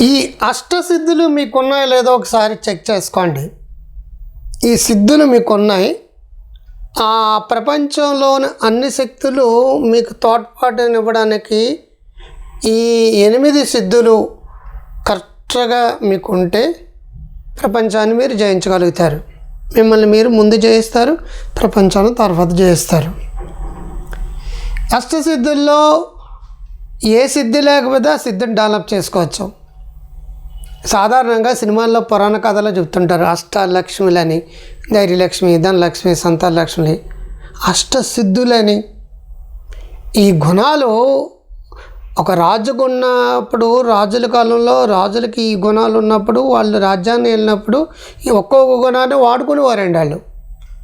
ఈ అష్టసిద్ధులు మీకున్నాయో లేదో ఒకసారి చెక్ చేసుకోండి. ఈ సిద్ధులు మీకున్నాయి. ఆ ప్రపంచంలోని అన్ని శక్తులు మీకు తోడ్పాటునివ్వడానికి ఈ ఎనిమిది సిద్ధులు కరెక్ట్గా మీకు ఉంటే ప్రపంచాన్ని మీరు జయించగలుగుతారు. మిమ్మల్ని మీరు ముందు జయిస్తారు ప్రపంచాన్ని తర్వాత జయిస్తారు. అష్టసిద్ధుల్లో ఏ సిద్ధి లేకపోతే ఆ సిద్ధిని డెవలప్ చేసుకోవచ్చు. సాధారణంగా సినిమాల్లో పురాణ కథలో చెప్తుంటారు. అష్టలక్ష్మిలని ధైర్యలక్ష్మి ధనలక్ష్మి సంతానలక్ష్మి. అష్టసిద్ధులని ఈ గుణాలు ఒక రాజు ఉన్నప్పుడు రాజుల కాలంలో రాజులకి ఈ గుణాలు ఉన్నప్పుడు వాళ్ళు రాజ్యాన్ని వెళ్ళినప్పుడు ఈ ఒక్కొక్క గుణాన్ని వాడుకునేవారండి వాళ్ళు.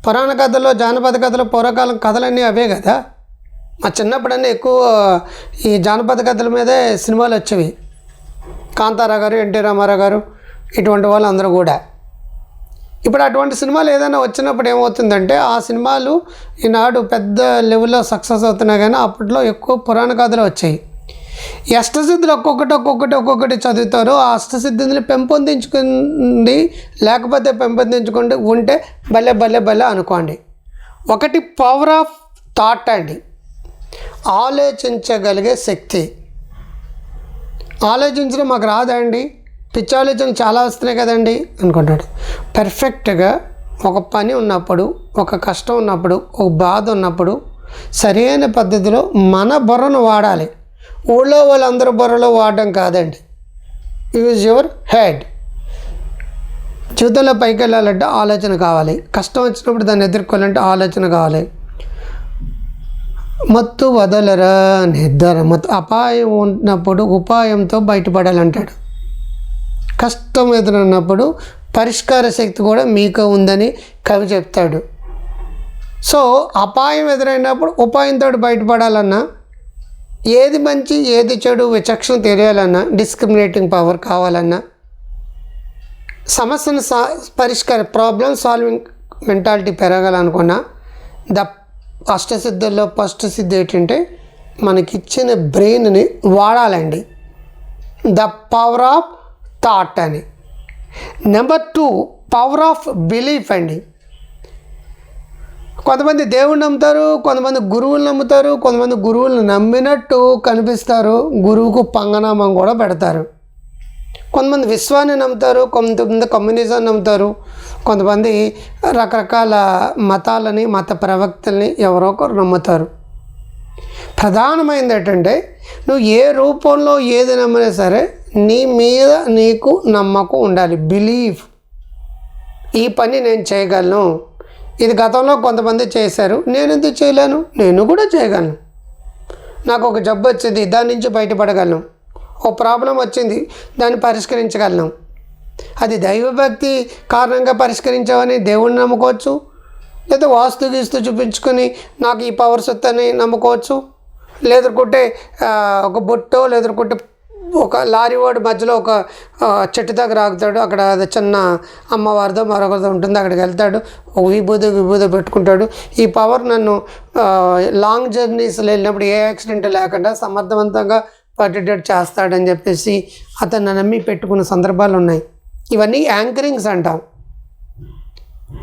పురాణ కథలో జానపద కథలు పూర్వకాలం కథలన్నీ అవే కదా. మా చిన్నప్పుడన్నీ ఎక్కువ ఈ జానపద కథల మీదే సినిమాలు వచ్చేవి. కాంతారా గారు ఎన్టీ రామారావు గారు ఇటువంటి వాళ్ళందరూ కూడా. ఇప్పుడు అటువంటి సినిమాలు ఏదైనా వచ్చినప్పుడు ఏమవుతుందంటే ఆ సినిమాలు ఈనాడు పెద్ద లెవెల్లో సక్సెస్ అవుతున్నాయి కానీ అప్పట్లో ఎక్కువ పురాణ కథలు వచ్చాయి. అష్టసిద్ధులు ఒక్కొక్కటి ఒక్కొక్కటి ఒక్కొక్కటి చదువుతారు. ఆ అష్టసిద్ధుల్ని పెంపొందించుకుంది లేకపోతే పెంపొందించుకుంటే ఉంటే భలే భలే భలే అనుకోండి. ఒకటి పవర్ ఆఫ్ థాట్ అండి. ఆలోచించగలిగే శక్తి. ఆలోచించడం మాకు రాదండి. పిచ్చి ఆలోచన చాలా వస్తున్నాయి కదండి అనుకుంటాడు. పర్ఫెక్ట్గా ఒక పని ఉన్నప్పుడు ఒక కష్టం ఉన్నప్పుడు ఒక బాధ ఉన్నప్పుడు సరైన పద్ధతిలో మన బుర్రను వాడాలి. ఊళ్ళో వాళ్ళందరూ బుర్రలో వాడడం కాదండి. యూజ్ యువర్ హెడ్ జీవితంలో పైకి వెళ్ళాలంటే ఆలోచన కావాలి. కష్టం వచ్చినప్పుడు దాన్ని ఎదుర్కోవాలంటే ఆలోచన కావాలి. మత్తు వదలరా నిద్ర మత్తు అపాయం ఉన్నప్పుడు ఉపాయంతో బయటపడాలంటాడు. కష్టం ఎదురున్నప్పుడు పరిష్కార శక్తి కూడా మీకు ఉందని కవి చెప్తాడు. సో అపాయం ఎదురైనప్పుడు ఉపాయంతో బయటపడాలన్నా ఏది మంచి ఏది చెడు విచక్షణ తెలియాలన్నా డిస్క్రిమినేటింగ్ పవర్ కావాలన్నా సమస్యను సా పరిష్కార ప్రాబ్లం సాల్వింగ్ మెంటాలిటీ పెరగాలనుకున్నా ద అష్టసిద్ధుల్లో ఫస్ట్ సిద్ధి ఏంటంటే మనకిచ్చిన బ్రెయిన్ని వాడాలండి. ద పవర్ ఆఫ్ థాట్ అని. Number two power of belief అండి. కొంతమంది దేవుణ్ణి నమ్ముతారు కొంతమంది గురువులు నమ్ముతారు కొంతమంది గురువులు నమ్మినట్టు కనిపిస్తారు గురువుకు పంగనామం కూడా పెడతారు. కొంతమంది విశ్వాన్ని నమ్ముతారు కొంతమంది కమ్యూనిజం నమ్ముతారు కొంతమంది రకరకాల మతాలని మత ప్రవక్తల్ని ఎవరో ఒకరు నమ్ముతారు. ప్రధానమైనది ఏంటంటే నువ్వు ఏ రూపంలో ఏది నమ్మినా సరే నీ మీద నీకు నమ్మకం ఉండాలి. బిలీఫ్. ఈ పని నేను చేయగలను. ఇది గతంలో కొంతమంది చేశారు. నేను ఎందుకు చేయలేను? నేను కూడా చేయగలను. నాకు ఒక జబ్బు వచ్చింది. దాని నుంచి బయటపడగలను. ఓ ప్రాబ్లం వచ్చింది. దాన్ని పరిష్కరించగలను. అది దైవభక్తి కారణంగా పరిష్కరించామని దేవుణ్ణి నమ్ముకోవచ్చు. లేదా వాస్తు గీస్తూ చూపించుకొని నాకు ఈ పవర్స్ వస్తాయని నమ్ముకోవచ్చు. లేదనుకుంటే ఒక బొట్టో లేదనుకుంటే ఒక లారీ వాడు మధ్యలో ఒక చెట్టు దగ్గర ఆగుతాడు. అక్కడ అది చిన్న అమ్మవారిదో మరొకరిదో ఉంటుంది. అక్కడికి వెళ్తాడు. ఒక విభూద పెట్టుకుంటాడు. ఈ పవర్ నన్ను లాంగ్ జర్నీస్లో వెళ్ళినప్పుడు ఏ యాక్సిడెంట్ లేకుండా సమర్థవంతంగా పర్టిటేట్ చేస్తాడని చెప్పేసి అతను నమ్మి పెట్టుకున్న సందర్భాలు ఉన్నాయి. ఇవన్నీ యాంకరింగ్స్ అంటాం.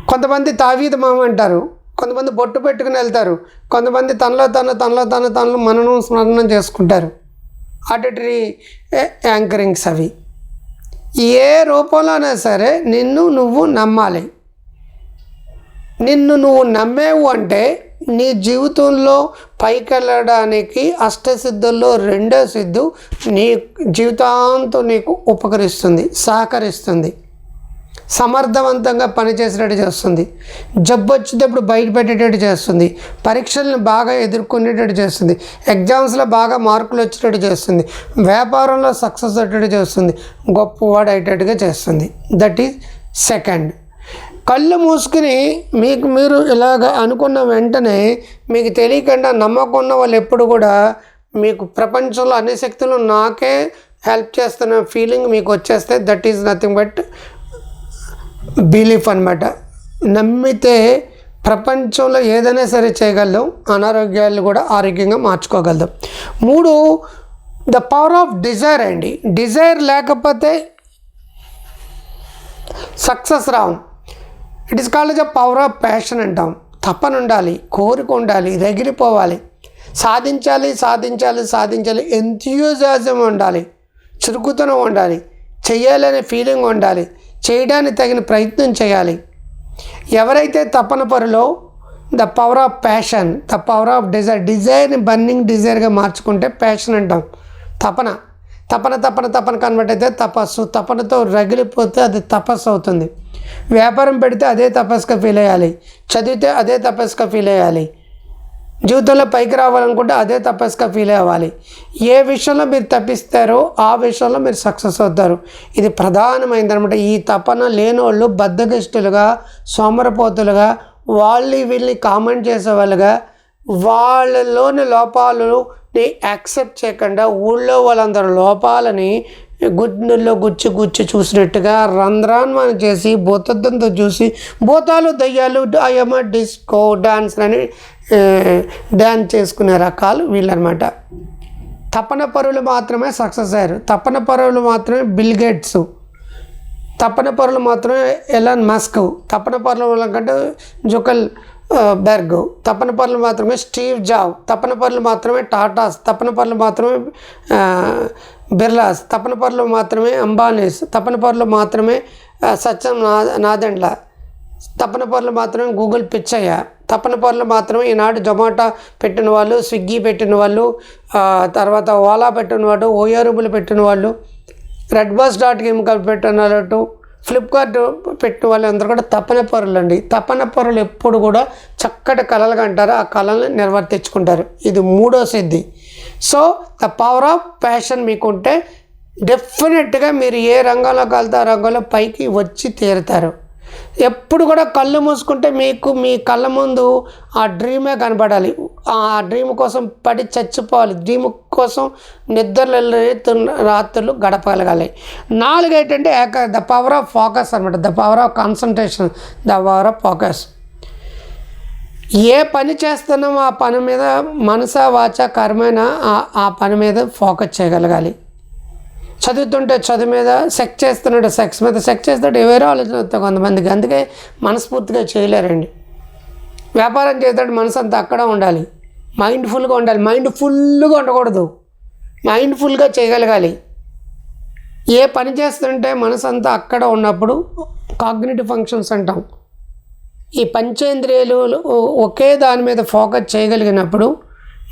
కొంతమంది తావీద మామ అంటారు. కొంతమంది బొట్టు పెట్టుకుని వెళ్తారు. కొంతమంది తనలో తను తనలో తన తనలో మననం స్మరణం చేసుకుంటారు. ఆడిటరీ యాంకరింగ్స్ అవి. ఏ రూపంలోనే సరే నిన్ను నువ్వు నమ్మాలి. నిన్ను నువ్వు నమ్మేవు అంటే నీ జీవితంలో పైకెళ్ళడానికి అష్టసిద్ధుల్లో రెండో సిద్ధు నీ జీవితాంతం నీకు ఉపకరిస్తుంది సహకరిస్తుంది. సమర్థవంతంగా పనిచేసేటట్టు చేస్తుంది. జబ్బు వచ్చేటప్పుడు బయట పెట్టేటట్టు చేస్తుంది. పరీక్షలను బాగా ఎదుర్కొనేటట్టు చేస్తుంది. ఎగ్జామ్స్లో బాగా మార్కులు వచ్చేటట్టు చేస్తుంది. వ్యాపారంలో సక్సెస్ అయ్యేటట్టు చేస్తుంది. గొప్పవాడు అయ్యేటట్టుగా చేస్తుంది. That is second. కళ్ళు మూసుకుని మీకు మీరు ఇలాగ అనుకున్న వెంటనే మీకు తెలియకుండా నమ్మకం ఉన్న వాళ్ళు ఎప్పుడు కూడా మీకు ప్రపంచంలో అన్ని శక్తులు నాకే హెల్ప్ చేస్తున్న ఫీలింగ్ మీకు వచ్చేస్తే that is nothing but belief అనమాట నమ్మితే ప్రపంచంలో ఏదైనా సరే చేయగలం అనారోగ్యాలు కూడా ఆరోగ్యంగా మార్చుకోగలం. మూడు ద పవర్ ఆఫ్ డిజైర్ అండి. డిజైర్ లేకపోతే success Rao. It is called the power of passion అంటాం. తపన ఉండాలి కోరిక ఉండాలి రగిలిపోవాలి. సాధించాలి సాధించాలి సాధించాలి ఎంతూజాజం ఉండాలి చురుకుతనం ఉండాలి చేయాలనే ఫీలింగ్ ఉండాలి చేయడానికి తగిన ప్రయత్నం చేయాలి. ఎవరైతే తపన పరులో the power of passion the power of desire డిజైర్ని burning డిజైర్గా మార్చుకుంటే ప్యాషన్ అంటాం. తపన తపన తపన తపన కన్వర్ట్ అయితే తపస్సు తపనతో రగిలిపోతే అది తపస్సు అవుతుంది. వ్యాపారం పెడితే అదే తపస్సుగా ఫీల్ అయ్యాలి. చదివితే అదే తపస్సుగా ఫీల్ అయ్యాలి. జీవితంలో పైకి రావాలనుకుంటే అదే తపస్సుగా ఫీల్ అవ్వాలి. ఏ విషయంలో మీరు తప్పిస్తారో ఆ విషయంలో మీరు సక్సెస్ అవుతారు. ఇది ప్రధానమైనది అనమాట ఈ తపన లేనోళ్ళు బద్దగిష్టులుగా సోమరపోతులుగా వాళ్ళు వీళ్ళని కామెంట్ చేసేవాళ్ళుగా వాళ్ళలోని లోపాలని యాక్సెప్ట్ చేయకుండా ఊళ్ళో వాళ్ళందరూ లోపాలని గుడ్నుల్లో గుచ్చి గుచ్చి చూసినట్టుగా రంధ్రాన్మానం చేసి భూతద్దంతో చూసి భూతాలు దయ్యాలు అయ్యమ్మ డిస్కో డాన్స్ అని డ్యాన్స్ చేసుకునే రకాలు వీళ్ళనమాట. తపన పరులు మాత్రమే సక్సెస్ అయ్యారు. తపన పరులు మాత్రమే బిల్ గేట్స్. తపన పరులు మాత్రమే ఎలాన్ మస్క్. తపన పరుల కంటే జుకల్ బెర్గ్. తపన పనులు మాత్రమే స్టీవ్ జావ్ తపన పనులు మాత్రమే టాటాస్. తపన పనులు మాత్రమే బిర్లాస్ తపన పరులు మాత్రమే అంబానీస్ తపన పరులు మాత్రమే సత్యం నా నాదెండ్ల. తపన పనులు మాత్రమే గూగుల్ పిచ్చయ్య. తపన పనులు మాత్రమే ఈనాడు జొమాటో పెట్టిన వాళ్ళు స్విగ్గీ పెట్టిన వాళ్ళు తర్వాత ఓలా పెట్టిన వాళ్ళు ఓయారుబులు పెట్టిన వాళ్ళు రెడ్ బస్ డాట్ ఇన్ పెట్టిన వాళ్ళు ఫ్లిప్కార్ట్ పెట్టిన వాళ్ళు అందరూ కూడా తపన పొరలు అండి తపన పొరలు ఎప్పుడు కూడా చక్కటి కళలుగా అంటారు. ఆ కళలను నిర్వర్తించుకుంటారు. ఇది మూడో సిద్ధి. So the power of passion మీకుంటే డెఫినెట్గా మీరు ఏ రంగంలో వెళ్తే ఆ రంగంలో పైకి వచ్చి తీరుతారు. ఎప్పుడు కూడా కళ్ళు మూసుకుంటే మీకు మీ కళ్ళ ముందు ఆ డ్రీమే కనపడాలి ఆ డ్రీమ్ కోసం పడి చచ్చిపోవాలి. డ్రీమ్ కోసం నిద్రలు రాత్రులు గడపగలగాలి. నాలుగు ఏంటంటే ఏక ద పవర్ ఆఫ్ ఫోకస్ అనమాట the power of concentration the power of focus ఏ పని చేస్తున్నామో ఆ పని మీద మనస వాచ కర్మైన ఆ- ఆ పని మీద ఫోకస్ చేయగలగాలి. చదువుతుంటే చదువు మీద సెక్స్ చేస్తున్నాడు సెక్స్ మీద సెక్స్ చేస్తుంటే వేరే ఆలోచన వస్తాయి కొంతమందికి. అందుకే మనస్ఫూర్తిగా చేయలేరండి. వ్యాపారం చేసేటప్పుడు మనసు అంతా అక్కడ ఉండాలి. మైండ్ఫుల్గా ఉండాలి. మైండ్ ఫుల్గా ఉండకూడదు. మైండ్ఫుల్గా చేయగలగాలి. ఏ పని చేస్తుంటే మనసు అంతా అక్కడ ఉన్నప్పుడు కాగ్నేటివ్ ఫంక్షన్స్ అంటాం. ఈ పంచేంద్రియాలు ఒకే దాని మీద ఫోకస్ చేయగలిగినప్పుడు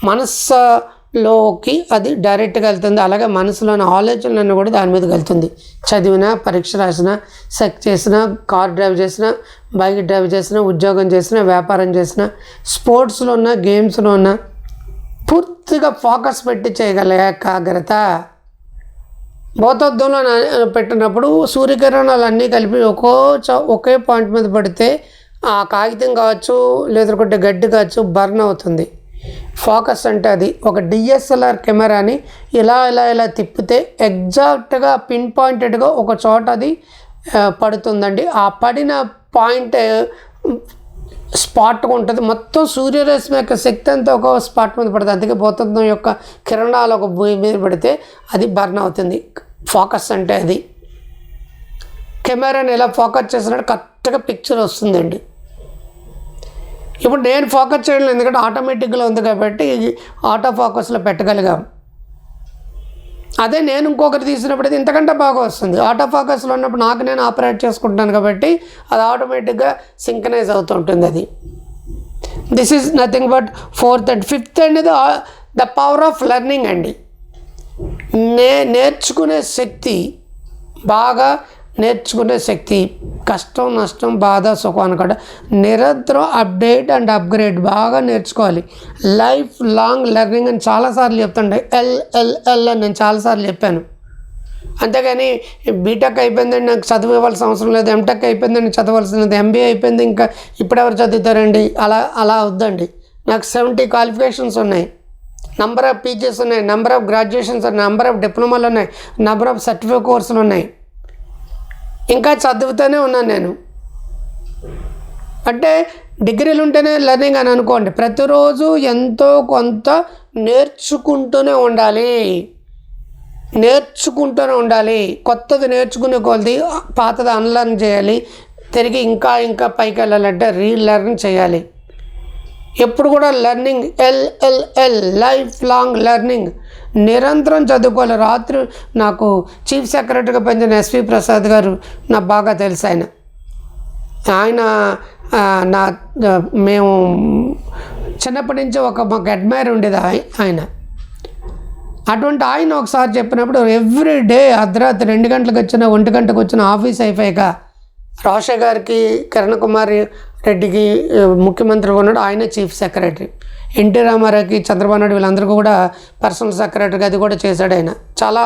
మనస్సులోకి అది డైరెక్ట్గా వెళ్తుంది. అలాగే మనసులోని ఆలోచనలన్నీ కూడా దాని మీదకి వెళ్తుంది. చదివినా పరీక్ష రాసినా సెక్ చేసినా కార్ డ్రైవ్ చేసినా బైక్ డ్రైవ్ చేసినా ఉద్యోగం చేసినా వ్యాపారం చేసినా స్పోర్ట్స్లో ఉన్న గేమ్స్లో ఉన్న పూర్తిగా ఫోకస్ పెట్టి చేయగల ఏకాగ్రత భౌతత్వంలో పెట్టినప్పుడు సూర్యకిరణాలు అన్నీ కలిపి ఒక్కో చ ఒకే పాయింట్ మీద పడితే ఆ కాగితం కావచ్చు లేదంటే గడ్డి కావచ్చు బర్న్ అవుతుంది. ఫోకస్ అంటే అది. ఒక డిఎస్ఎల్ఆర్ కెమెరాని ఇలా ఇలా ఇలా తిప్పితే ఎగ్జాక్ట్గా పిన్ పాయింటెడ్గా ఒక చోట అది పడుతుందండి. ఆ పడిన పాయింట్ స్పాట్గా ఉంటుంది. మొత్తం సూర్యరశ్మి యొక్క శక్తి అంతా ఒక స్పాట్ మీద పడుతుంది. అందుకే భూతత్వం యొక్క కిరణాలు ఒక భూమి మీద పడితే అది బర్న్ అవుతుంది. ఫోకస్ అంటే అది. కెమెరాని ఎలా ఫోకస్ చేసినట్టు కరెక్ట్గా పిక్చర్ వస్తుందండి. ఇప్పుడు నేను ఫోకస్ చేయడం ఎందుకంటే ఆటోమేటిక్గా ఉంది కాబట్టి ఆటో ఫోకస్లో పెట్టగలిగాం. అదే నేను ఇంకొకరు తీసినప్పుడు అయితే ఇంతకంటే బాగా వస్తుంది. ఆటో ఫోకస్లో ఉన్నప్పుడు నాకు నేను ఆపరేట్ చేసుకుంటాను కాబట్టి అది ఆటోమేటిక్గా సింకనైజ్ అవుతుంటుంది అది. This is nothing but fourth and fifth అనేది ద పవర్ ఆఫ్ లెర్నింగ్ అండి. నే నేర్చుకునే శక్తి బాగా నేర్చుకునే శక్తి కష్టం నష్టం బాధ సుఖం అనకుండా నిరంతరం అప్డేట్ అండ్ అప్గ్రేడ్ బాగా నేర్చుకోవాలి. లైఫ్ లాంగ్ లెర్నింగ్ అని చాలాసార్లు చెప్తుండే. ఎల్ ఎల్ ఎల్ అని నేను చాలాసార్లు చెప్పాను. అంతేగాని బీటెక్ అయిపోయిందండి నాకు చదువు ఇవ్వాల్సిన అవసరం లేదు. ఎంటెక్ అయిపోయిందండి చదవాల్సినది ఎంబీఏ అయిపోయింది ఇంకా ఇప్పుడెవరు చదువుతారండి? అలా అలా వద్దండి. నాకు సెవెంటీ క్వాలిఫికేషన్స్ ఉన్నాయి. నంబర్ ఆఫ్ పీజీస్ ఉన్నాయి. నెంబర్ ఆఫ్ గ్రాడ్యుయేషన్స్ ఉన్నాయి. నెంబర్ ఆఫ్ డిప్లొమాలు ఉన్నాయి. నెంబర్ ఆఫ్ సర్టిఫికేట్ కోర్సులు ఉన్నాయి. ఇంకా చదువుతూనే ఉన్నాను నేను. అంటే డిగ్రీలు ఉంటేనే లెర్నింగ్ అని అనుకోండి. ప్రతిరోజు ఎంతో కొంత నేర్చుకుంటూనే ఉండాలి. నేర్చుకుంటూనే ఉండాలి. కొత్తది నేర్చుకునే కొలది పాతది అన్లర్న్ చేయాలి. తిరిగి ఇంకా ఇంకా పైకి వెళ్ళాలంటే రీలెర్న్ చేయాలి. ఎప్పుడు కూడా learning L L L lifelong learning. నిరంతరం చదువుకోవాలి. రాత్రి నాకు చీఫ్ సెక్రటరీగా పనిచేసిన ఎస్వి ప్రసాద్ గారు నాకు బాగా తెలుసు ఆయన. ఆయన నా మేము చిన్నప్పటి నుంచి ఒక మాకు అడ్మైర్ ఉండేది ఆయన. అటువంటి ఆయన ఒకసారి చెప్పినప్పుడు ఎవ్రీ డే అర్ధరాత్రి రెండు గంటలకు వచ్చిన ఒంటి గంటకు వచ్చిన ఆఫీస్ అయిపోయాక రోష గారికి కిరణ్ కుమార్ రెడ్డికి ముఖ్యమంత్రిగా ఉన్నాడు. ఆయన చీఫ్ సెక్రటరీ. ఎన్టీ రామారావుకి చంద్రబాబు నాయుడు వీళ్ళందరికీ కూడా పర్సనల్ సెక్రటరీగా అది కూడా చేశాడు ఆయన. చాలా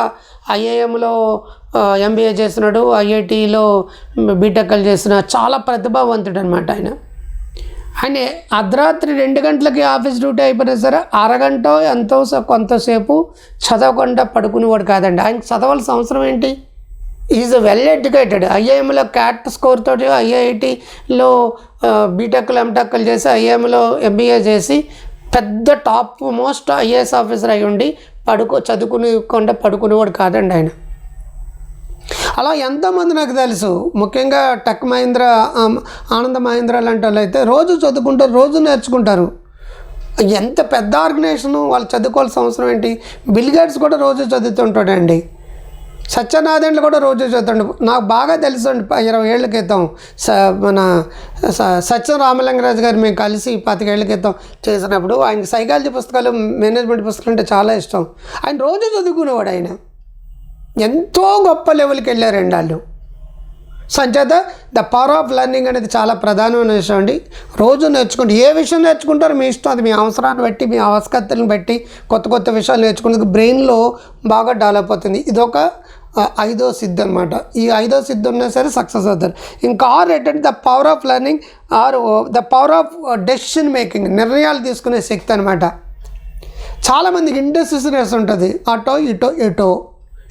ఐఏఎంలో ఎంబీఏ చేస్తున్నాడు ఐఐటిలో బీటెక్లు చేసిన చాలా ప్రతిభావంతుడు అనమాట ఆయన. ఆయన అర్ధరాత్రి రెండు గంటలకి ఆఫీస్ డ్యూటీ అయిపోయినా సరే అరగంట ఎంతో కొంతసేపు చదవకుండా పడుకునేవాడు కాదండి. ఆయన చదవాల్సిన అవసరం ఏంటి? ఈజ్ వెల్ ఎడ్యుకేటెడ్ ఐఐఎంలో క్యాట్ స్కోర్ తోటి ఐఐటిలో బీటెక్లు ఎంటెక్లు చేసి ఐఐఎంలో ఎంబీఏ చేసి పెద్ద టాప్ మోస్ట్ ఐఏఎస్ ఆఫీసర్ అయి ఉండి పడుకో చదువుకునేకుండా పడుకునేవాడు కాదండి ఆయన. అలా ఎంతోమంది నాకు తెలుసు. ముఖ్యంగా టెక్ మహీంద్ర ఆనంద మహీంద్ర లాంటి వాళ్ళు అయితే రోజు చదువుకుంటారు రోజు నేర్చుకుంటారు. ఎంత పెద్ద ఆర్గనైజేషను వాళ్ళు చదువుకోవాల్సిన అవసరం ఏంటి? బిల్ గేట్స్ కూడా రోజు చదువుతుంటాడండి. సత్యనారాయణలు కూడా రోజు చదువుతాడు నాకు బాగా తెలుసు ప- ఇరవై ఏళ్ళ క్రితం స మన స- సత్యం రామలింగరాజు గారు మేము కలిసి పాతికేళ్ళ క్రితం చేసినప్పుడు ఆయనకి సైకాలజీ పుస్తకాలు మేనేజ్మెంట్ పుస్తకాలు అంటే చాలా ఇష్టం. ఆయన రోజు చదువుకునేవాడు ఆయన. ఎంతో గొప్ప లెవెల్కి వెళ్ళారండి వాళ్ళు. సంచేత ద పవర్ ఆఫ్ లెర్నింగ్ అనేది చాలా ప్రధానమైన విషయం అండి. రోజు నేర్చుకుంటే ఏ విషయం నేర్చుకుంటారో మీ ఇష్టం అది మీ అవసరాన్ని బట్టి మీ ఆవశ్యకతలను బట్టి కొత్త కొత్త విషయాలు నేర్చుకునేందుకు బ్రెయిన్లో బాగా డెవలప్ అవుతుంది. ఇదొక ఐదో సిద్ధి అనమాట ఈ ఐదో సిద్ధి ఉన్నా సరే సక్సెస్ అవుతారు. ఇంకా ఆర్ ఏంటంటే the power of learning or the power of decision making నిర్ణయాలు తీసుకునే శక్తి అనమాట చాలామందికి ఇండెసిషనెస్ ఉంటుంది. అటో ఇటో ఇటో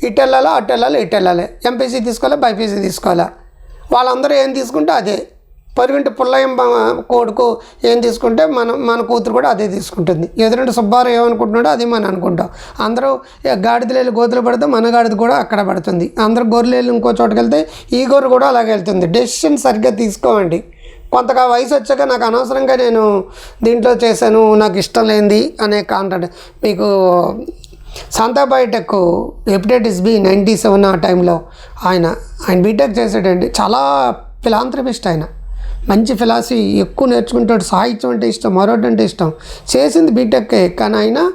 ఇటు వెళ్ళాలా అటు వెళ్ళాలి ఇటు వెళ్ళాలి ఎంపీసీ తీసుకోవాలా బైపీసీ తీసుకోవాలా. వాళ్ళందరూ ఏం తీసుకుంటే అదే. పొరుగింటి పుల్లయ్యం కొడుకు ఏం తీసుకుంటే మన మన కూతురు కూడా అదే తీసుకుంటుంది. ఎదురంటే సుబ్బారావు ఏమనుకుంటున్నాడో అది మనం అనుకుంటాం. అందరూ గాడిదలేళ్ళు గోతులు పడితే మన గాడిద కూడా అక్కడ పడుతుంది. అందరూ గొర్రెలు ఇంకో చోటుకి వెళ్తే ఈ గొర్రె కూడా అలాగే వెళ్తుంది. డెసిషన్ సరిగ్గా తీసుకోవండి. కొంతగా వయసు వచ్చాక నాకు అనవసరంగా నేను దీంట్లో చేశాను నాకు ఇష్టం లేనిది అనే కాంటాక్ట్. మీకు Shantha biotech hepatitis B ninety seven ఆ టైంలో. ఆయన ఆయన బీటెక్ చేసాడండి చాలా ఫిలాంథ్రపిస్ట్ ఆయన. మంచి ఫిలాసఫీ ఎక్కువ నేర్చుకుంటాడు సాహిత్యం అంటే ఇష్టం మరొకటి అంటే ఇష్టం. చేసింది బీటెక్కే కానీ ఆయన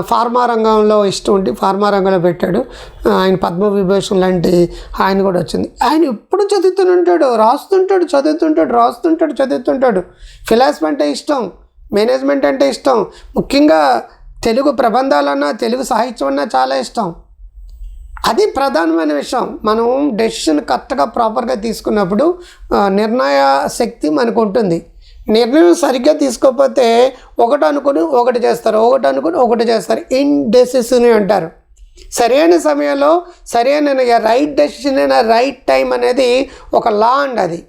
ఫార్మా రంగంలో ఇష్టం ఉండి ఫార్మా రంగంలో పెట్టాడు. ఆయన పద్మవిభూషణ్ లాంటి ఆయన కూడా వచ్చింది. ఆయన ఎప్పుడు చదువుతుంటాడు రాస్తుంటాడు చదువుతుంటాడు రాస్తుంటాడు చదువుతుంటాడు. ఫిలాసఫీ అంటే ఇష్టం మేనేజ్మెంట్ అంటే ఇష్టం. ముఖ్యంగా తెలుగు ప్రబంధాలన్నా తెలుగు సాహిత్యం అన్నా చాలా ఇష్టం. అది ప్రధానమైన విషయం. మనం డెసిషన్ కరెక్ట్గా ప్రాపర్గా తీసుకున్నప్పుడు నిర్ణయ శక్తి మనకు ఉంటుంది. నిర్ణయం సరిగ్గా తీసుకోకపోతే ఒకటి అనుకుని ఒకటి చేస్తారు ఒకటి అనుకుని ఒకటి చేస్తారు. ఇన్డెసిషన్ అంటారు. సరైన సమయంలో సరైన రైట్ డెసిషన్ అయిన రైట్ టైం అనేది ఒక లా అండి అది.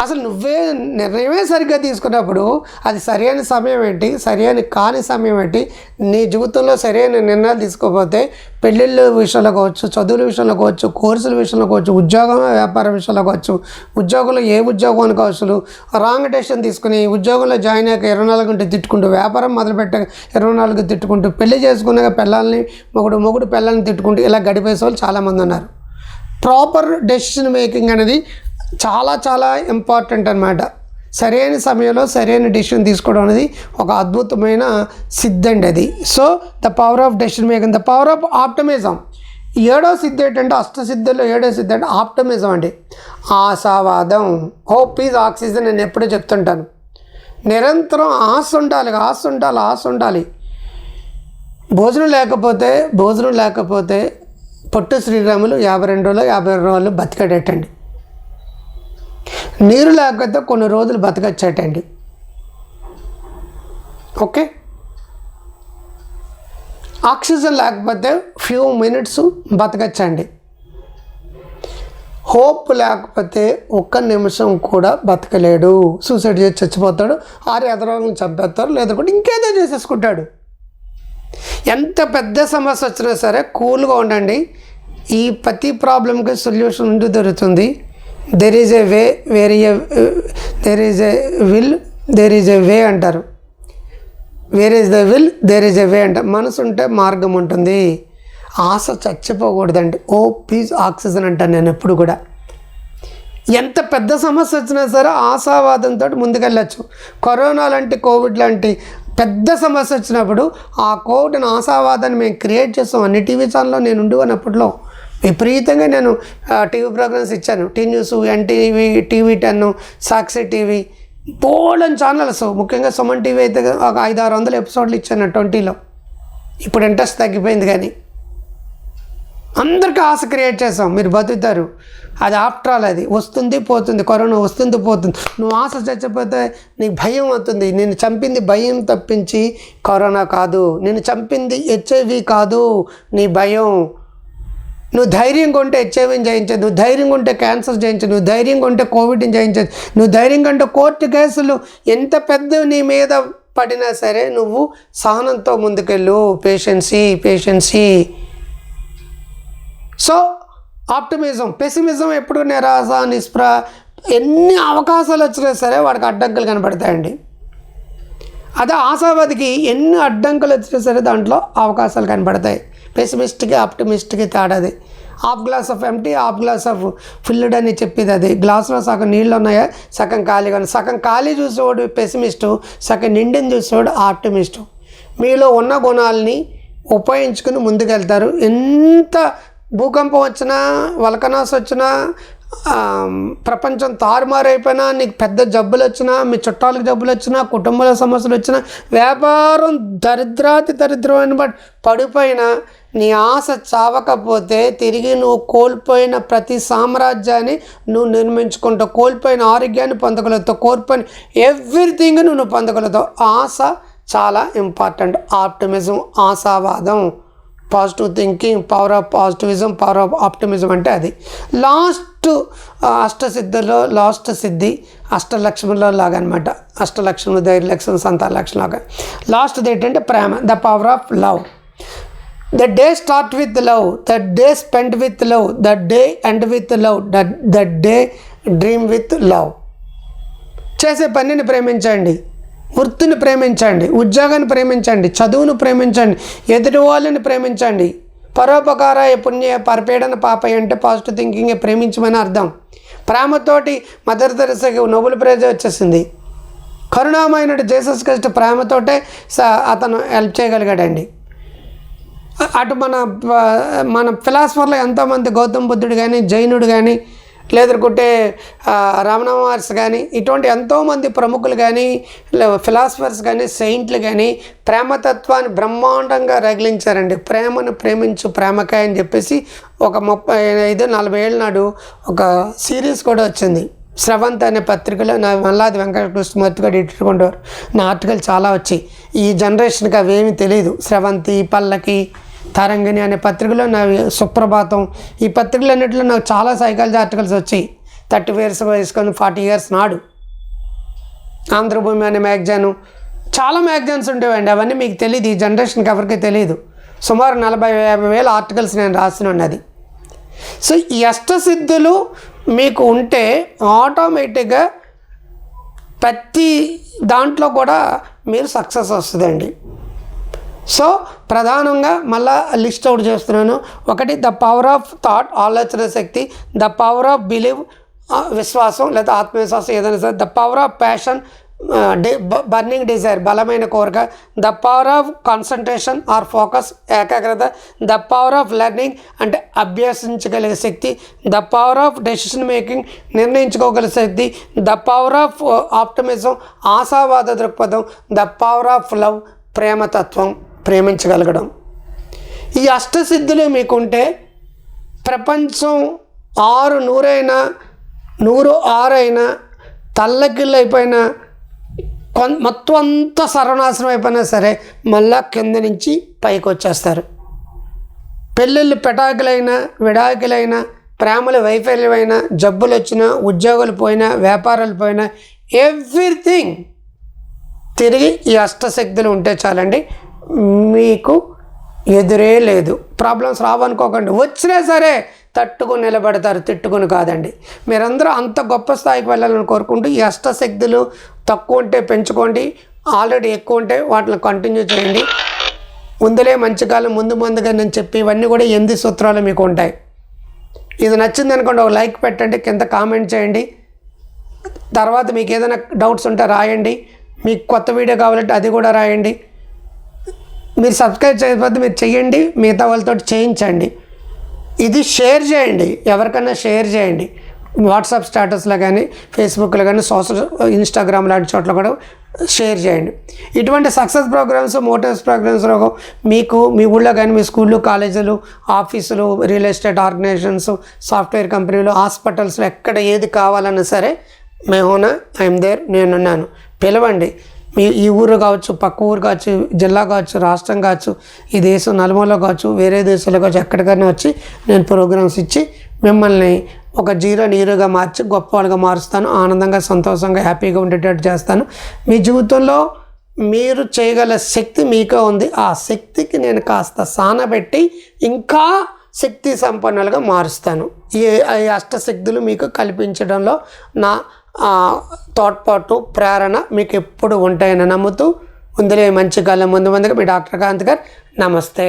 అసలు నువ్వే నిర్ణయమే సరిగ్గా తీసుకున్నప్పుడు అది సరైన సమయం ఏంటి? సరైన కాని సమయం ఏంటి? నీ జీవితంలో సరైన నిర్ణయాలు తీసుకోకపోతే పెళ్ళిళ్ళ విషయంలో కావచ్చు చదువుల విషయంలో కావచ్చు కోర్సుల విషయంలో కావచ్చు ఉద్యోగం వ్యాపార విషయంలో కావచ్చు ఉద్యోగంలో ఏ ఉద్యోగం అని కావచ్చు రాంగ్ డెసిషన్ తీసుకుని ఉద్యోగంలో జాయిన్ అయ్యాక ఇరవై నాలుగు గంటలు తిట్టుకుంటూ వ్యాపారం మొదలుపెట్టాక ఇరవై నాలుగు తిట్టుకుంటూ పెళ్ళి చేసుకున్నాక పిల్లల్ని మొగుడు మొగుడు పిల్లల్ని తిట్టుకుంటూ ఇలా గడిపేసే వాళ్ళు చాలామంది ఉన్నారు. ప్రాపర్ డెసిషన్ మేకింగ్ అనేది చాలా చాలా ఇంపార్టెంట్ అనమాట సరైన సమయంలో సరైన డెసిషన్ తీసుకోవడం అనేది ఒక అద్భుతమైన సిద్ధండి అది. So the power of decision making the power of optimism ఏడో సిద్ధి ఏంటంటే అష్టసిద్ధుల్లో ఏడో సిద్ధి అంటే ఆప్టమిజం అండి. ఆశావాదం హోప్ ఈజ్ ఆక్సిజన్ నేను ఎప్పుడూ చెప్తుంటాను. నిరంతరం ఆశ ఉండాలి ఆశ ఉండాలి ఆశ ఉండాలి. భోజనం లేకపోతే భోజనం లేకపోతే పొట్టు శ్రీరాములు యాభై రెండు రోజులు యాభై రెండు రోజులు బతికాడేటండి. నీరు లేకపోతే కొన్ని రోజులు బతకచ్చటండి. ఓకే? ఆక్సిజన్ లేకపోతే ఫ్యూ మినిట్స్ బతకచ్చండి. హోప్ లేకపోతే ఒక్క నిమిషం కూడా బతకలేడు. సూసైడ్ చేసి చచ్చిపోతాడు. ఆరు ఎదరోళ్ళని చంపేస్తారు. లేదంటే కూడా ఇంకేదో చేసేసుకుంటాడు. ఎంత పెద్ద సమస్య వచ్చినా సరే కూల్గా ఉండండి. ఈ ప్రతి ప్రాబ్లంకి సొల్యూషన్ ఉండి దొరుకుతుంది. There is a way where there is a will there is a way అంటారు. Where is the will there is a way అంట. మనసు ఉంటే మార్గం ఉంటుంది. ఆశ చచ్చిపోకూడదండి ఓ oh, పీస్ ఆక్సిజన్ అంటాను నేను ఎప్పుడు కూడా. ఎంత పెద్ద సమస్య వచ్చినా సరే ఆశావాదంతో ముందుకెళ్ళచ్చు. కరోనా లాంటి కోవిడ్ లాంటి పెద్ద సమస్య వచ్చినప్పుడు ఆ కోవిడ్ని ఆశావాదాన్ని మేము క్రియేట్ చేస్తాం. అన్ని టీవీ ఛానల్లో నేను ఉండేవానప్పట్లో విపరీతంగా నేను టీవీ ప్రోగ్రామ్స్ ఇచ్చాను. T news NTV TV ten Sakshi TV బోల్డన్ channels ముఖ్యంగా సుమన్ టీవీ అయితే ఒక ఐదు ఆరు వందల ఎపిసోడ్లు ఇచ్చాను ట్వంటీలో. ఇప్పుడు ఇంట్రెస్ట్ తగ్గిపోయింది కానీ. అందరికీ ఆశ క్రియేట్ చేసాం మీరు బతుకుతారు. అది ఆఫ్టర్ ఆల్ అది. వస్తుంది పోతుంది. కరోనా వస్తుంది పోతుంది. నువ్వు ఆశ చచ్చిపోతే నీకు భయం అవుతుంది. నేను చంపింది భయం తప్పించి కరోనా కాదు. నేను చంపింది హెచ్ఐవి కాదు. నీ భయం. నువ్వు ధైర్యంగా ఉంటే హెచ్ఐవిని జయించదు నువ్వు ధైర్యంగా ఉంటే క్యాన్సర్ జయించదు నువ్వు ధైర్యంగా ఉంటే కోవిడ్ని జయించదు నువ్వు ధైర్యంగా ఉంటే కోర్టు కేసులు ఎంత పెద్ద నీ మీద పడినా సరే నువ్వు సహనంతో ముందుకెళ్ళు. Patience patience so optimism pessimism ఎప్పుడు నిరాశ నిస్ప్ర ఎన్ని అవకాశాలు వచ్చినా సరే వాడికి అడ్డంకులు కనపడతాయండి. అదే ఆశావాదికి ఎన్ని అడ్డంకులు వచ్చినా సరే దాంట్లో అవకాశాలు కనపడతాయి. పెసిమిస్ట్కి ఆప్టిమిస్ట్కి తేడాది half glass of empty half glass of filled అని చెప్పేది అది. గ్లాసులో సగం నీళ్ళు ఉన్నాయా సగం ఖాళీగా ఉన్నాయి. సగం ఖాళీ చూసేవాడు పెసిమిస్టు సగం నిండిని చూసేవాడు ఆప్టిమిస్టు మీలో ఉన్న గుణాలని ఉపయోగించుకుని ముందుకెళ్తారు. ఎంత భూకంపం వచ్చినా వలకనాస్ వచ్చినా ప్రపంచం తారుమారైపోయినా నీకు పెద్ద జబ్బులు వచ్చినా మీ చుట్టాలకు జబ్బులు వచ్చినా కుటుంబాల సమస్యలు వచ్చినా వ్యాపారం దరిద్రాతి దరిద్రమైన బట్ పడిపోయినా నీ ఆశ చావకపోతే తిరిగి నువ్వు కోల్పోయిన ప్రతి సామ్రాజ్యాన్ని నువ్వు నిర్మించుకుంటావు. కోల్పోయిన ఆరోగ్యాన్ని పొందగలుగుతావు. కోల్పోయిన ఎవ్రీథింగ్ నువ్వు పొందగలుగుతావు. ఆశ చాలా important. Optimism ఆశావాదం positive thinking power of positivism power of optimism అంటే అది. లాస్ట్ అష్టసిద్ధిలో లాస్ట్ సిద్ధి అష్టలక్ష్మిలో లాగా అనమాట అష్టలక్ష్మి ధైర్యలక్ష్మి సంతాలక్ష్మి లాగా. లాస్ట్ది ఏంటంటే ప్రేమ the power of love. The day start with love the day spend with love the day end with love the day dream with love చేసే పనిని ప్రేమించండి వృత్తిని ప్రేమించండి ఉద్యోగాన్ని ప్రేమించండి చదువును ప్రేమించండి ఎదుటి వాళ్ళని ప్రేమించండి. పరోపకార పుణ్య పరపీడన పాప అంటే పాజిటివ్ థింకింగ్ ప్రేమించమని అర్థం. ప్రేమతోటి మదర్ తెరసకి నోబెల్ ప్రైజ్ వచ్చేసింది. కరుణామయునుడు జీసస్ క్రిస్ట్ ప్రేమతోటే స అతను హెల్ప్ చేయగలిగాడండి. అటు మన మన ఫిలాసఫర్లో ఎంతోమంది గౌతమ్ బుద్ధుడు కానీ జైనుడు కానీ లేదనుకుంటే ఆ, కానీ ఇటువంటి ఎంతోమంది ప్రముఖులు కానీ ఫిలాసఫర్స్ కానీ సెయింట్లు కానీ ప్రేమతత్వాన్ని బ్రహ్మాండంగా రగిలించారండి. ప్రేమను ప్రేమించు ప్రేమకాయ అని చెప్పేసి ఒక ముప్పై ఐదు నలభై ఏళ్ళ నాడు ఒక సిరీస్ కూడా వచ్చింది. స్రవంత్ అనే పత్రికలో నా మల్లాది వెంకటకృష్ణమూర్తి గారు ఇట్టుకుంటారు నా ఆర్టికల్ చాలా వచ్చాయి. ఈ జనరేషన్కి అవేమీ తెలియదు స్రవంతి పల్లకి తరంగిణి అనే పత్రికలో నా సుప్రభాతం. ఈ పత్రికలన్నింటిలో నాకు చాలా సైకాలజీ ఆర్టికల్స్ వచ్చాయి. థర్టీ ఇయర్స్ వయసుకొని ఫార్టీ ఇయర్స్ నాడు. ఆంధ్రభూమి అనే మ్యాగజైన్. చాలా మ్యాగజైన్స్ ఉండేవండి. అవన్నీ మీకు తెలియదు ఈ జనరేషన్కి ఎవరికి తెలియదు సుమారు నలభై యాభై వేల ఆర్టికల్స్ నేను రాసిన ఉన్నది. సో ఈ అష్టసిద్ధులు మీకు ఉంటే ఆటోమేటిక్గా ప్రతి దాంట్లో కూడా మీరు సక్సెస్ వస్తుందండి. సో ప్రధానంగా మళ్ళా లిస్ట్ అవుట్ చేస్తున్నాను. ఒకటి ద పవర్ ఆఫ్ థాట్ ఆలోచన శక్తి ద పవర్ ఆఫ్ బిలీవ్ విశ్వాసం లేదా ఆత్మవిశ్వాసం ఏదైనా సరే the power of passion burning desire బలమైన కోరిక the power of concentration or focus ఏకాగ్రత ద పవర్ ఆఫ్ లెర్నింగ్ అంటే అభ్యసించగలిగే శక్తి the power of decision making నిర్ణయించుకోగల శక్తి ద పవర్ ఆఫ్ ఆప్టమిజం ఆశావాద దృక్పథం ద పవర్ ఆఫ్ లవ్ ప్రేమతత్వం ప్రేమించగలగడం. ఈ అష్టసిద్ధులు మీకుంటే ప్రపంచం ఆరు నూరైనా నూరు ఆరైనా తల్లకిల్లైపోయినా కొన్ మొత్తం అంతా సర్వనాశనం అయిపోయినా సరే మళ్ళా కింద నుంచి పైకి వచ్చేస్తారు పెళ్ళిళ్ళు పెటాకులైనా విడాకులైనా ప్రేమలు వైఫల్యమైనా జబ్బులు వచ్చినా ఉద్యోగాలు పోయినా వ్యాపారాలు పోయినా ఎవ్రీథింగ్ తిరిగి ఈ అష్టశక్తులు ఉంటే చాలండి. మీకు ఎదురే లేదు. ప్రాబ్లమ్స్ రావనుకోకండి. వచ్చినా సరే తట్టుకుని నిలబడతారు. తిట్టుకుని కాదండి. మీరందరూ అంత గొప్ప స్థాయికి వెళ్ళాలని కోరుకుంటూ ఈ అష్టశక్తులు తక్కువ ఉంటే పెంచుకోండి. ఆల్రెడీ ఎక్కువ ఉంటే వాటిని కంటిన్యూ చేయండి. ముందులే మంచి కాలం ముందు ముందుగా నేను చెప్పి ఇవన్నీ కూడా ఎనిమిది సూత్రాలు మీకు ఉంటాయి. ఇది నచ్చింది అనుకోండి ఒక లైక్ పెట్టండి కింద కామెంట్ చేయండి. తర్వాత మీకు ఏదైనా డౌట్స్ ఉంటే రాయండి. మీకు కొత్త వీడియో కావాలంటే అది కూడా రాయండి. మీరు సబ్స్క్రైబ్ చేయకపోతే మీరు చేయండి మిగతా వాళ్ళతో చేయించండి. ఇది షేర్ చేయండి ఎవరికైనా షేర్ చేయండి. వాట్సాప్ స్టేటస్లో కానీ ఫేస్బుక్లో కానీ సోషల్ ఇన్స్టాగ్రామ్ లాంటి చోట్ల కూడా షేర్ చేయండి. ఇటువంటి సక్సెస్ ప్రోగ్రామ్స్ మోటివ్స్ ప్రోగ్రామ్స్లో మీకు మీ ఊళ్ళో కానీ మీ స్కూళ్ళు కాలేజీలు ఆఫీసులు రియల్ ఎస్టేట్ ఆర్గనైజేషన్స్ సాఫ్ట్వేర్ కంపెనీలు హాస్పిటల్స్లో ఎక్కడ ఏది కావాలన్నా సరే మేమున ఐఎమ్ దేర్ నేనున్నాను. పిలవండి. మీ ఈ ఊరు కావచ్చు పక్క ఊరు కావచ్చు జిల్లా కావచ్చు రాష్ట్రం కావచ్చు ఈ దేశం నలుమూలలో కావచ్చు వేరే దేశాల్లో కావచ్చు ఎక్కడికైనా వచ్చి నేను ప్రోగ్రామ్స్ ఇచ్చి మిమ్మల్ని ఒక జీరో నీరుగా మార్చి గొప్పవాళ్ళుగా మారుస్తాను ఆనందంగా సంతోషంగా హ్యాపీగా ఉండేటట్టు చేస్తాను. మీ జీవితంలో మీరు చేయగల శక్తి మీకే ఉంది. ఆ శక్తికి నేను కాస్త సానబెట్టి ఇంకా శక్తి సంపన్నులుగా మారుస్తాను. ఈ అష్టశక్తులు మీకు కల్పించడంలో నా తోడ్పాటు ప్రేరణ మీకు ఎప్పుడు ఉంటాయని నమ్ముతూ ముందులే మంచి కాలం ముందు ముందుగా మీ డాక్టర్ కాంత్ గారు. నమస్తే.